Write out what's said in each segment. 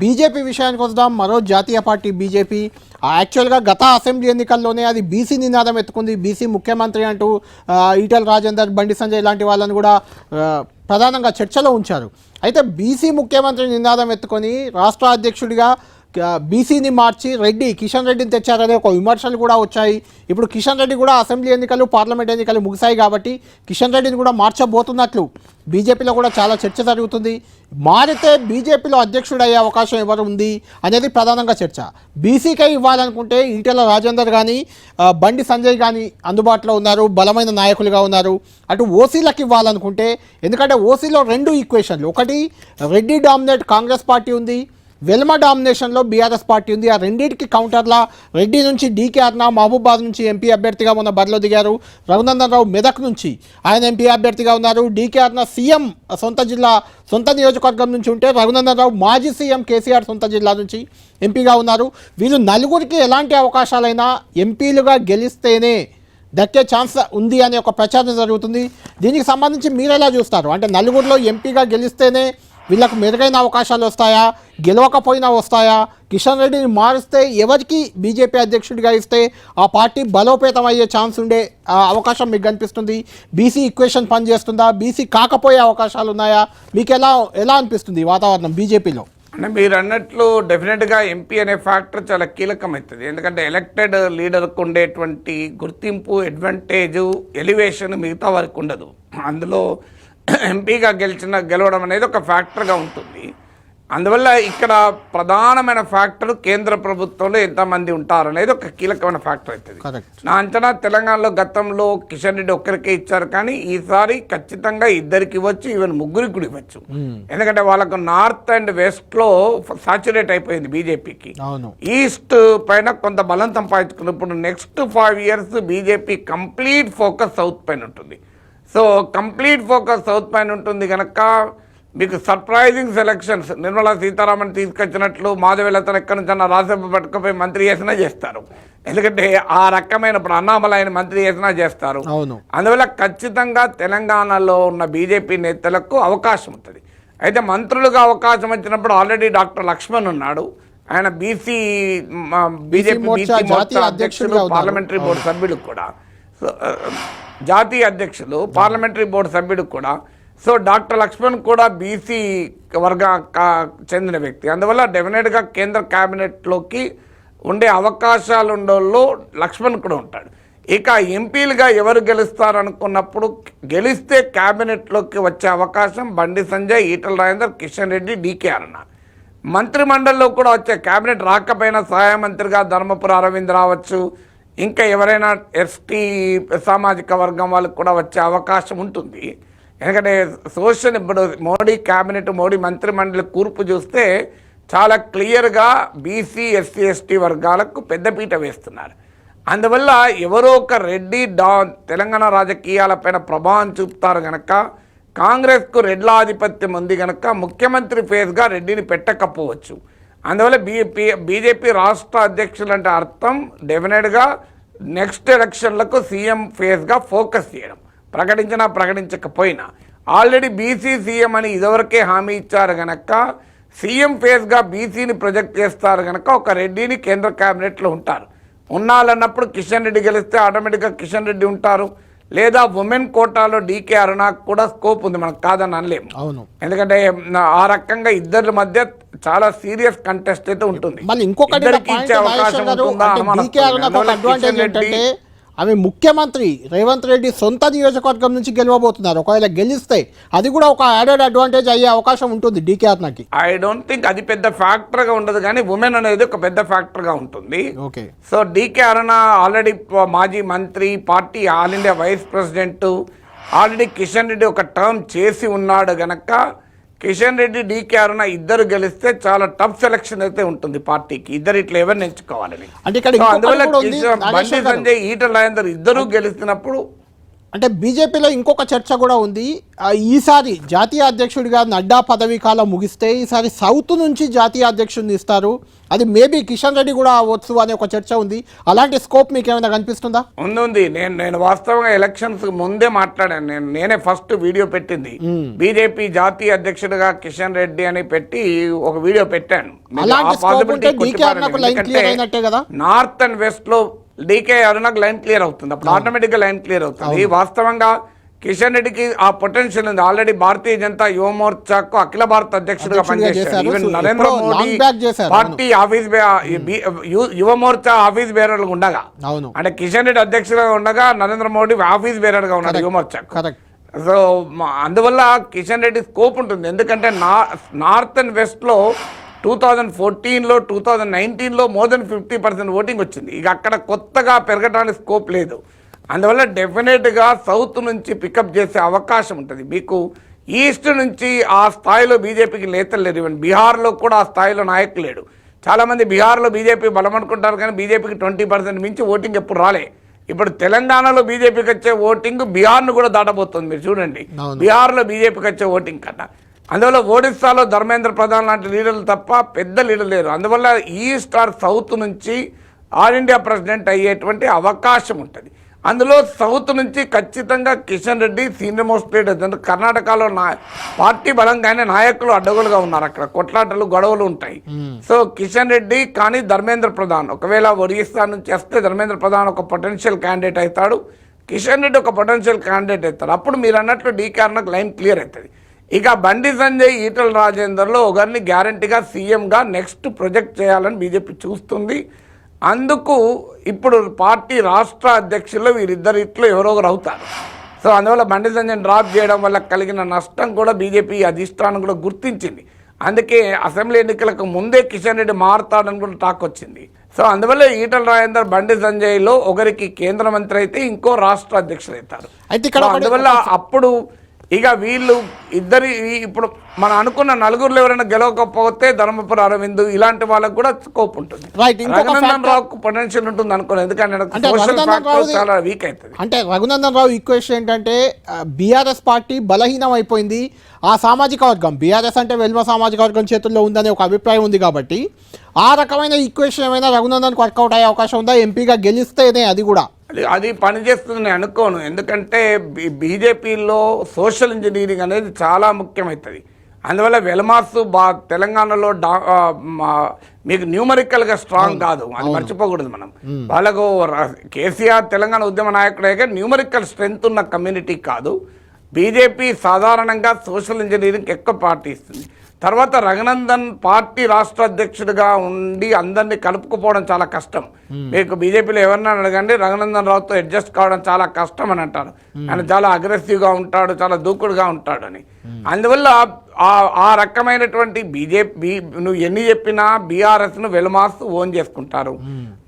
BJP విషయానికి వద్దాం. మరో జాతీయ పార్టీ బీజేపీ. యాక్చువల్గా గత అసెంబ్లీ ఎన్నికల్లోనే అది బీసీ నినాదం ఎత్తుకుంది. బీసీ ముఖ్యమంత్రి అంటూ ఈటల రాజేందర్ బండి సంజయ్ లాంటి వాళ్ళని కూడా ప్రధానంగా చర్చలో ఉంచారు. అయితే బీసీ ముఖ్యమంత్రి నినాదం ఎత్తుకొని రాష్ట్ర అధ్యక్షుడిగా బీసీని మార్చి రెడ్డి కిషన్ రెడ్డిని తెచ్చారనే ఒక విమర్శలు కూడా వచ్చాయి. ఇప్పుడు కిషన్ రెడ్డి కూడా అసెంబ్లీ ఎన్నికలు పార్లమెంట్ ఎన్నికలు ముగిశాయి కాబట్టి కిషన్ రెడ్డిని కూడా మార్చబోతున్నట్లు బీజేపీలో కూడా చాలా చర్చ జరుగుతుంది. మారితే బీజేపీలో అధ్యక్షుడు అయ్యే అవకాశం ఎవరు ఉంది అనేది ప్రధానంగా చర్చ. బీసీకే ఇవ్వాలనుకుంటే ఈటెల రాజేందర్ కానీ బండి సంజయ్ కానీ అందుబాటులో ఉన్నారు బలమైన నాయకులుగా ఉన్నారు. అటు ఓసీలకు ఇవ్వాలనుకుంటే ఎందుకంటే ఓసీలో రెండు ఈక్వేషన్లు. ఒకటి రెడ్డి డామినేట్ కాంగ్రెస్ పార్టీ ఉంది. వెల్మ డామినేషన్లో బీఆర్ఎస్ పార్టీ ఉంది. ఆ రెండింటికి కౌంటర్లా రెడ్డి నుంచి డీకే అర్నా మహబూబాద్ నుంచి ఎంపీ అభ్యర్థిగా మొన్న బరిలో దిగారు. రఘునందన్ రావు మెదక్ నుంచి ఆయన ఎంపీ అభ్యర్థిగా ఉన్నారు. డీకే అర్నా సీఎం సొంత జిల్లా సొంత నియోజకవర్గం నుంచి ఉంటే రఘునందన్ రావు మాజీ సీఎం కేసీఆర్ సొంత జిల్లా నుంచి ఎంపీగా ఉన్నారు. వీళ్ళు నలుగురికి ఎలాంటి అవకాశాలైనా ఎంపీలుగా గెలిస్తేనే దక్కే ఛాన్స్ ఉంది అనే ఒక ప్రచారం జరుగుతుంది. దీనికి సంబంధించి మీరు ఎలా చూస్తారు? అంటే నలుగురిలో ఎంపీగా గెలిస్తేనే వీళ్ళకు మెరుగైన అవకాశాలు వస్తాయా? గెలవకపోయినా వస్తాయా? కిషన్ రెడ్డిని మారిస్తే ఎవరికి బీజేపీ అధ్యక్షుడిగా ఇస్తే ఆ పార్టీ బలోపేతం అయ్యే ఛాన్స్ ఉండే ఆ, అవకాశం మీకు కనిపిస్తుంది? బీసీ ఈక్వేషన్ పనిచేస్తుందా? బీసీ కాకపోయే అవకాశాలు ఉన్నాయా? మీకు ఎలా ఎలా అనిపిస్తుంది వాతావరణం బీజేపీలో? అంటే మీరు అన్నట్లు డెఫినెట్గా ఎంపీ అనే ఫ్యాక్టర్ చాలా కీలకమవుతుంది ఎందుకంటే ఎలక్టెడ్ లీడర్కు ఉండేటువంటి గుర్తింపు అడ్వాంటేజ్ ఎలివేషన్ మిగతా వారికి ఉండదు. అందులో ఎంపీగా గెలిచిన గెలవడం అనేది ఒక ఫ్యాక్టర్గా ఉంటుంది. అందువల్ల ఇక్కడ ప్రధానమైన ఫ్యాక్టర్ కేంద్ర ప్రభుత్వంలో ఎంతమంది ఉంటారు అనేది ఒక కీలకమైన ఫ్యాక్టర్ అవుతుంది నా అంచనా తెలంగాణలో గతంలో కిషన్ రెడ్డి ఒక్కరికే ఇచ్చారు కానీ ఈసారి ఖచ్చితంగా ఇద్దరికి ఇవ్వచ్చు ఈవెన్ ముగ్గురికి కూడా ఇవ్వచ్చు. ఎందుకంటే వాళ్ళకు నార్త్ అండ్ వెస్ట్లో సాచురేట్ అయిపోయింది బీజేపీకి. ఈస్ట్ పైన కొంత బలం సంపాదించుకుని ఇప్పుడు next five years BJP complete focus south పైన ఉంటుంది. సో కంప్లీట్ ఫోకస్ సౌత్ పైన ఉంటుంది కనుక మీకు సర్ప్రైజింగ్ సెలక్షన్స్. నిర్మలా సీతారామన్ తీసుకొచ్చినట్లు మాధవీలతను ఎక్కడి నుంచి రాజ్యసభ పట్టుకపోయి మంత్రి చేసినా చేస్తారు. ఎందుకంటే ఆ రకమైన ఇప్పుడు అన్నామలైన మంత్రి చేసినా చేస్తారు. అందువల్ల ఖచ్చితంగా తెలంగాణలో ఉన్న బీజేపీ నేతలకు అవకాశం ఉంటుంది. అయితే మంత్రులుగా అవకాశం వచ్చినప్పుడు ఆల్రెడీ డాక్టర్ లక్ష్మణ్ ఉన్నాడు. ఆయన బీసీ బీజేపీ బీసీ మోర్చా ఉన్నారు. పార్లమెంటరీ బోర్డు సభ్యులు కూడా. సో, జాతీయ అధ్యక్షులు పార్లమెంటరీ బోర్డు సభ్యుడు కూడా. సో డాక్టర్ లక్ష్మణ్ కూడా బీసీ వర్గ కా- చెందిన వ్యక్తి. అందువల్ల డెఫినెట్గా కేంద్ర క్యాబినెట్లోకి ఉండే అవకాశాలు ఉండోళ్ళు లక్ష్మణ్ కూడా ఉంటాడు. ఇక ఎంపీలుగా ఎవరు గెలుస్తారు అనుకున్నప్పుడు గెలిస్తే క్యాబినెట్లోకి వచ్చే అవకాశం బండి సంజయ్ ఈటల రాజేందర్ కిషన్ రెడ్డి డీకే అరుణ. మంత్రిమండలిలో కూడా వచ్చే క్యాబినెట్ రాకపోయినా సహాయ మంత్రిగా ధర్మపుర అరవింద్ రావచ్చు. ఇంకా ఎవరైనా ఎస్టీ సామాజిక వర్గం వాళ్ళకు కూడా వచ్చే అవకాశం ఉంటుంది. ఎందుకంటే సోషల్ ఇప్పుడు మోడీ క్యాబినెట్ మోడీ మంత్రిమండలి కూర్పు చూస్తే చాలా క్లియర్గా బీసీ ఎస్సీ ఎస్టీ వర్గాలకు పెద్దపీట వేస్తున్నారు. అందువల్ల ఎవరో ఒక రెడ్డి డా తెలంగాణ రాజకీయాలపైన ప్రభావం చూపుతారు గనక కాంగ్రెస్కు రెడ్ల ఆధిపత్యం ఉంది గనక ముఖ్యమంత్రి ఫేజ్గా రెడ్డిని పెట్టకపోవచ్చు. అందువల్ల బీపీ బీజేపీ రాష్ట్ర అధ్యక్షులు అంటే అర్థం డెఫినెట్గా నెక్స్ట్ ఎలక్షన్లకు సీఎం ఫేస్గా ఫోకస్ చేయడం. ప్రకటించినా ప్రకటించకపోయినా. ఆల్రెడీ బీసీ సీఎం అని ఇదివరకే హామీ ఇచ్చారు గనక సీఎం ఫేస్గా బీసీని ప్రొజెక్ట్ చేస్తారు కనుక ఒక రెడ్డిని కేంద్ర క్యాబినెట్లో ఉంటారు. ఉన్నాలన్నప్పుడు కిషన్ రెడ్డి గెలిస్తే ఆటోమేటిక్గా కిషన్ రెడ్డి ఉంటారు. లేదా ఉమెన్ కోటాలో డీకే అరుణాకు కూడా స్కోప్ ఉంది మనకు కాదని అనలేము అవును. ఎందుకంటే ఆ రకంగా ఇద్దరి మధ్య చాలా సీరియస్ కంటెస్ట్ అయితే ఉంటుంది. మళ్ళీ ఇంకొకటి ఇచ్చే అవకాశం ఉంటుందా? ఆమె ముఖ్యమంత్రి రేవంత్ రెడ్డి సొంత నియోజకవర్గం నుంచి గెలవబోతున్నారు. ఒకవేళ గెలిస్తే అది కూడా ఒక యాడెడ్ అడ్వాంటేజ్ అయ్యే అవకాశం ఉంటుంది డీకే అరుణకి ఐ డోంట్ థింక్ అది పెద్ద ఫ్యాక్టర్గా ఉండదు కానీ ఉమెన్ అనేది ఒక పెద్ద ఫ్యాక్టర్గా ఉంటుంది. Okay so DK Aruna already మాజీ మంత్రి party all India vice president already Kishan Reddy ఒక టర్మ్ చేసి ఉన్నాడు గనక కిషన్ రెడ్డి డీకే అరుణ ఇద్దరు గెలిస్తే చాలా టఫ్ సెలక్షన్ అయితే ఉంటుంది పార్టీకి. ఇద్దరు ఇట్లా ఎవరిని ఎంచుకోవాలని అందువల్ల బండి. సంజయ్ ఈటల రాజేందర్ ఇద్దరు గెలిచినప్పుడు అంటే బీజేపీలో ఇంకొక చర్చ కూడా ఉంది. ఈసారి జాతీయ అధ్యక్షుడిగా నడ్డా పదవీ కాలం ముగిస్తే ఈసారి సౌత్ నుంచి జాతీయ అధ్యక్షుడిని ఇస్తారు. అది మేబీ కిషన్ రెడ్డి కూడా అవ్వచ్చు అనే ఒక చర్చ ఉంది. అలాంటి స్కోప్ మీకు ఏమైనా కనిపిస్తుందా? ఉంది నేను నేను వాస్తవంగా ఎలక్షన్స్ ముందే మాట్లాడాను. నేను నేనే ఫస్ట్ వీడియో పెట్టింది. బీజేపీ జాతీయ అధ్యక్షుడిగా కిషన్ రెడ్డి అని పెట్టి ఒక వీడియో పెట్టాను? నార్త్ అండ్ వెస్ట్లో డీకే అరుణకు లైన్ క్లియర్ అవుతుంది. అప్పుడు ఆటోమేటిక్గా లైన్ క్లియర్ అవుతుంది. వాస్తవంగా కిషన్ రెడ్డికి ఆ పొటెన్షియల్ ఉంది. ఆల్రెడీ భారతీయ జనతా యువ మోర్చాకు అఖిల భారత అధ్యక్షుడిగా పనిచేశారు. చేశారు. Even Narendra Modi. Party office Yuva Morcha office బేరర్లు ఉండగా. అంటే కిషన్ రెడ్డి అధ్యక్షుడిగా ఉండగా నరేంద్ర మోడీ ఆఫీస్ బేరర్గా ఉన్నాడు యువ కరెక్ట్ సో అందువల్ల కిషన్ రెడ్డి స్కోప్ ఉంటుంది. ఎందుకంటే నార్త్ అండ్ వెస్ట్లో టూ థౌజండ్ ఫోర్టీన్లో టూ థౌజండ్ నైన్టీన్లో more than fifty percent voting వచ్చింది. ఇక అక్కడ కొత్తగా పెరగడానికి స్కోప్ లేదు. అందువల్ల డెఫినెట్గా సౌత్ నుంచి పికప్ చేసే అవకాశం ఉంటుంది. మీకు ఈస్ట్ నుంచి ఆ స్థాయిలో బీజేపీకి నేతలు లేరు. ఈవెన్ బీహార్లో కూడా ఆ స్థాయిలో నాయకులు లేడు చాలామంది బీహార్లో బీజేపీ బలం అనుకుంటారు కానీ బీజేపీకి ట్వంటీ పర్సెంట్ మించి ఓటింగ్ ఎప్పుడు రాలే. ఇప్పుడు తెలంగాణలో బీజేపీకి వచ్చే ఓటింగ్ బీహార్ను కూడా దాటబోతుంది. మీరు చూడండి. బీహార్లో బీజేపీకి వచ్చే ఓటింగ్ కన్నా. అందువల్ల ఒడిస్సాలో ధర్మేంద్ర ప్రధాన్ లాంటి లీడర్లు తప్ప పెద్ద లీడర్ లేరు. అందువల్ల ఈస్ట్ ఆర్ సౌత్ నుంచి ఆల్ ఇండియా ప్రెసిడెంట్ అయ్యేటువంటి అవకాశం ఉంటుంది. అందులో సౌత్ నుంచి ఖచ్చితంగా Kishan Reddy senior most leader కర్ణాటకలో నా పార్టీ బలంగానే నాయకులు అడ్డగోలుగా ఉన్నారు అక్కడ. కొట్లాటలు గొడవలు ఉంటాయి. సో కిషన్ రెడ్డి కానీ ధర్మేంద్ర ప్రధాన్ ఒకవేళ ఒడిస్సా నుంచి వస్తే ధర్మేంద్ర ప్రధాన్ ఒక పొటెన్షియల్ క్యాండిడేట్ అవుతాడు. కిషన్ రెడ్డి ఒక పొటెన్షియల్ క్యాండిడేట్ అవుతారు అప్పుడు మీరు అన్నట్లు డీకార్నకు లైన్ క్లియర్ అవుతుంది. ఇక బండి సంజయ్ ఈటల రాజేందర్లో ఒకరిని గ్యారంటీగా సీఎంగా నెక్స్ట్ ప్రొజెక్ట్ చేయాలని బీజేపీ చూస్తుంది. అందుకు ఇప్పుడు పార్టీ రాష్ట్ర అధ్యక్షులు వీరిద్దరిట్లో ఎవరో ఒకరు అవుతారు. సో అందువల్ల బండి సంజయ్ డ్రాప్ చేయడం వల్ల కలిగిన నష్టం కూడా బీజేపీ అధిష్టానం కూడా గుర్తించింది. అందుకే అసెంబ్లీ ఎన్నికలకు ముందే కిషన్ రెడ్డి మారుతాడని కూడా టాక్ వచ్చింది. సో అందువల్ల ఈటల రాజేందర్ బండి సంజయ్లో ఒకరికి కేంద్ర మంత్రి అయితే ఇంకో రాష్ట్ర అధ్యక్షులు అవుతారు. అందువల్ల అప్పుడు ఇక వీళ్ళు ఇద్దరి ఇప్పుడు మనం అనుకున్న నలుగురులో ఎవరైనా గెలవకపోతే ధర్మపుర అరవింద్ ఇలాంటి వాళ్ళకి కూడా స్కోప్ ఉంటుంది. రఘునందన్ రావుకు పొటెన్షియల్ ఉంటుంది అనుకోలేదు ఎందుకంటే సోషల్ రఘునందన్ చాలా వీక్ అవుతుంది. అంటే రఘునందన్ రావు ఈక్వేషన్ ఏంటంటే బీఆర్ఎస్ పార్టీ బలహీనం అయిపోయింది. ఆ సామాజిక వర్గం బీఆర్ఎస్ అంటే వెల్మ సామాజిక వర్గం చేతుల్లో ఉందనే ఒక అభిప్రాయం ఉంది కాబట్టి ఆ రకమైన ఈక్వేషన్ ఏమైనా రఘునందన్కి వర్కౌట్ అయ్యే అవకాశం ఉందా? ఎంపీగా గెలిస్తేనే అది కూడా. అది అది పనిచేస్తుంది నేను అనుకోను. ఎందుకంటే బీ- బీజేపీలో సోషల్ ఇంజనీరింగ్ అనేది చాలా ముఖ్యమవుతుంది అందువల్ల వెలమాస్ బా తెలంగాణలో డా మీకు న్యూమరికల్గా స్ట్రాంగ్ కాదు. అది మర్చిపోకూడదు మనం. వాళ్ళకు కేసీఆర్ తెలంగాణ ఉద్యమ నాయకుడే న్యూమరికల్ స్ట్రెంగ్త్ ఉన్న కమ్యూనిటీ కాదు. బీజేపీ సాధారణంగా సోషల్ ఇంజనీరింగ్ ఎక్కువ పార్టీ ఇస్తుంది. తర్వాత రఘునందన్ పార్టీ రాష్ట్ర అధ్యక్షుడిగా ఉండి అందరినీ కలుపుకుపోవడం చాలా కష్టం. మీకు బీజేపీలో ఎవరిని అడగండి రఘునందన్ రావుతో అడ్జస్ట్ కావడం చాలా కష్టం అని అంటారు. ఆయన చాలా అగ్రెసివ్గా ఉంటాడు చాలా దూకుడుగా ఉంటాడు అని అందువల్ల ఆ ఆ రకమైనటువంటి బీజేపీ నువ్వు ఎన్ని చెప్పినా బీఆర్ఎస్ను వెలమాస్ ఓన్ చేసుకుంటారు.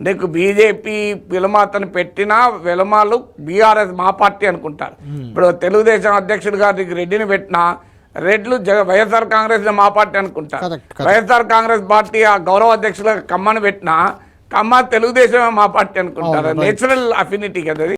నీకు బీజేపీ వెలమాతను పెట్టినా వెలమాలు బీఆర్ఎస్ మా పార్టీ అనుకుంటారు. ఇప్పుడు తెలుగుదేశం అధ్యక్షుడిగా నీకు రెడ్డిని పెట్టినా రెడ్లు జగ వైఎస్ఆర్ కాంగ్రెస్ మా party correct. YSR Congress party ఆ గౌరవ అధ్యక్షులుగా కమ్మని పెట్టినా కమ్మ తెలుగుదేశం మా పార్టీ అనుకుంటారు. నేచురల్ అఫినిటీ కదా